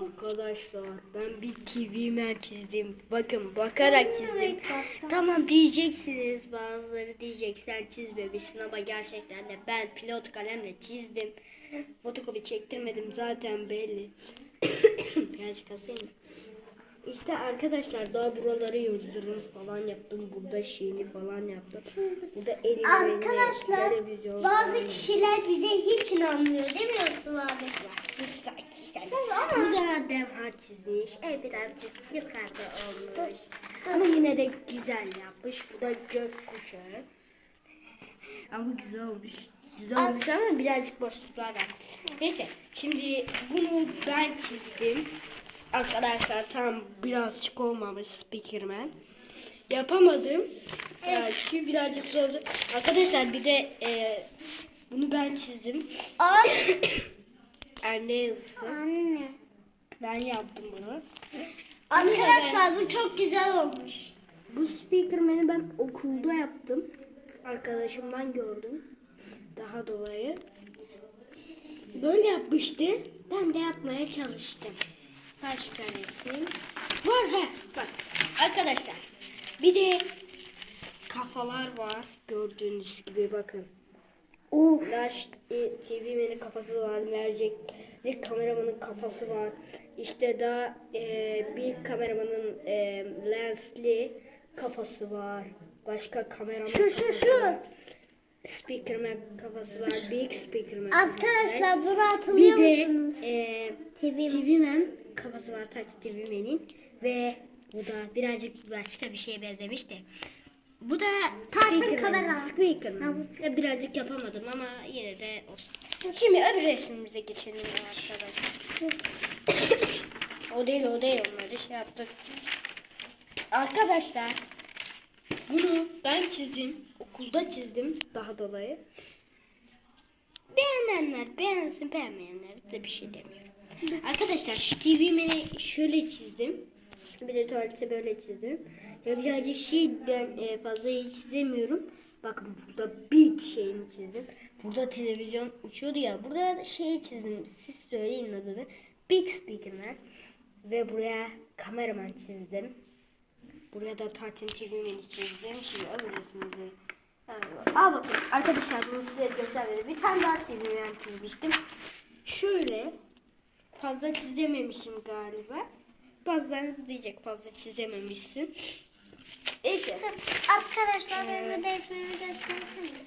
Arkadaşlar ben bir TV men çizdim. Bakın bakarak çizdim. Tamam diyeceksiniz bazıları diyecek sen çizmemişsin ama gerçekten de ben pilot kalemle çizdim. Fotokopi çektirmedim zaten belli. Birazcık asayım. İşte arkadaşlar daha buraları yıldırım falan yaptım. Burada şeyini falan yaptım. Burada elini Arkadaşlar bazı kişiler bize hiç inanmıyor değil mi Yusuf abi? Sus sakin. Burada demhar çizmiş. E birazcık yukarıda olmuş. Ama yine de güzel yapmış. Bu da gökkuşağı. Ama güzel olmuş. Güzel olmuş ama birazcık boşluklar var. Neyse şimdi bunu ben çizdim. Arkadaşlar tam birazcık olmamış Speakerman. Yapamadım. Yani çünkü birazcık zordu. Arkadaşlar bir de e, bunu ben çizdim. Anne yazısı. anne. Ben yaptım bunu. Arkadaşlar bu çok güzel olmuş. Bu speakerman'i ben okulda yaptım. Arkadaşımdan gördüm. Daha dolayı. Böyle yapmıştı. Ben de yapmaya çalıştım. Başka resim. Var he. Bak arkadaşlar. Bir de kafalar var. Gördüğünüz gibi bakın. Oh. Flash e, TV'nin kafası var. Mercekli kameramanın kafası var. İşte daha e, bir kameramanın e, lensli kafası var. Başka kameraman Şu, şu, kafası şu. var. Speakerman kafası var. Big speakerman kafası var. Arkadaşlar bunu Bir hatırlıyor de musunuz? e, TV TV'men kafası var Tati TV'menin ve bu da birazcık başka bir şeye benzemiş de. Bu da Speakerman. kamera. Birazcık yapamadım ama yine de olsun. Şimdi öbür resmimize geçelim arkadaşlar. o değil o değil onları şey yaptık. Arkadaşlar bunu ben çizdim. Okulda çizdim daha dolayı. Beğenenler beğensin beğenmeyenler de bir şey demiyorum. Arkadaşlar şu TV'mi şöyle çizdim. Bir de tuvalete böyle çizdim. Ya birazcık şey ben e, fazla iyi çizemiyorum. Bakın burada big şeyini çizdim. Burada televizyon uçuyordu ya. Burada da şeyi çizdim. Siz söyleyin adını. Big Speakerman. Ve buraya kameraman çizdim. Buraya da Tartin TV'mi çizdim. Şimdi alın resmimizi. Aa bakın arkadaşlar bunu size göstermedim. Bir tane daha TV'mi çizmiştim. Şöyle fazla çizememişim galiba. Bazılarınız diyecek fazla çizememişsin. Neyse. Arkadaşlar benim de resmimi göstersene.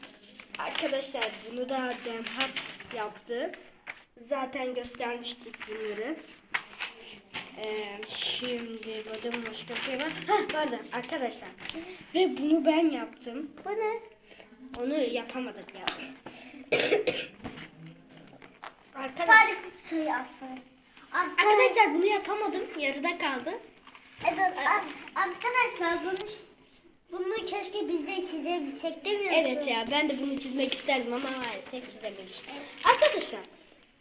Arkadaşlar bunu da Demhat yaptı. Zaten göstermiştik bunları. Ee, şimdi bakın başka bir şey var. Hah vardı arkadaşlar. Ve bunu ben yaptım. Bu ne? Onu yapamadık ya. Arkadaşlar, Tarih suyu arkadaşlar. Arkadaşlar, arkadaşlar bunu yapamadım. Yarıda kaldı. Evet, ar- arkadaşlar bunu bunu keşke biz de çizebilsek mi? Evet ya ben de bunu çizmek isterdim ama maalesef çizememişim. Arkadaşlar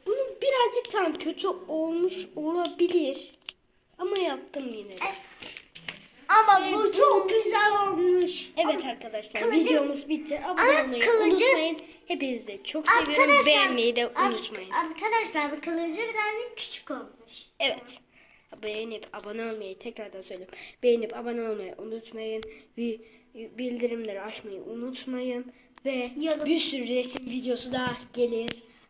bunu birazcık tam kötü olmuş olabilir. Ama yaptım yine de. Ama Evet, bu çok güzel olmuş. Evet arkadaşlar Kılıcı- videomuz bitti. Abone Ama olmayı kılıcı- unutmayın. Hepinizi çok seviyorum. Beğenmeyi de unutmayın. Arkadaşlar kılıcı birazcık küçük olmuş. Evet. Beğenip abone olmayı tekrardan söyleyeyim. Beğenip abone olmayı unutmayın. Ve bildirimleri açmayı unutmayın. Ve bir sürü resim videosu daha gelir.